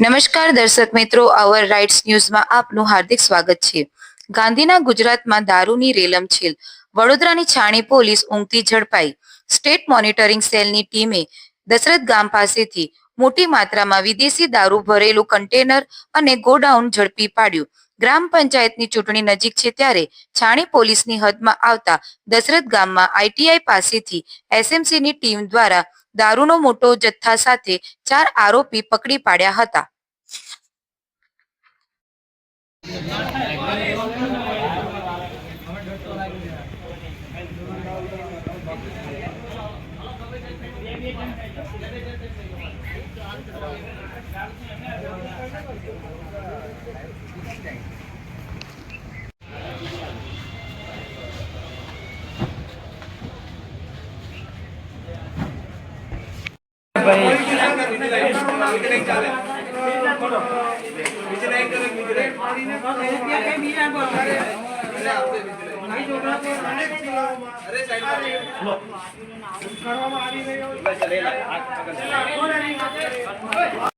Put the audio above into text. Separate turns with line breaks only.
નમસ્કાર દર્શક મિત્રો અવર રાઇટ્સ ન્યૂઝમાં આપનું હાર્દિક સ્વાગત છે. ગાંધીના ગુજરાતમાં દારૂની રેલમછેલ વડોદરાની છાણી પોલીસ ઊંઘતી ઝડપાઈ. સ્ટેટ મોનિટરિંગ સેલની ટીમે દશરથ ગામ પાસેથી મોટી માત્રામાં વિદેશી દારૂ ભરેલું કન્ટેનર અને ગોડાઉન ઝડપી પાડ્યું. ગ્રામ પંચાયતની ચૂંટણી નજીક છે ત્યારે છાણી પોલીસની હદમાં આવતા દશરથ ગામમાં આઈટીઆઈ પાસેથી એસએમસીની ટીમ દ્વારા દારૂનો મોટો જથ્થા સાથે ચાર આરોપી પકડી પાડ્યા હતા. ભાઈ. કરવામાં આવી રહ્યો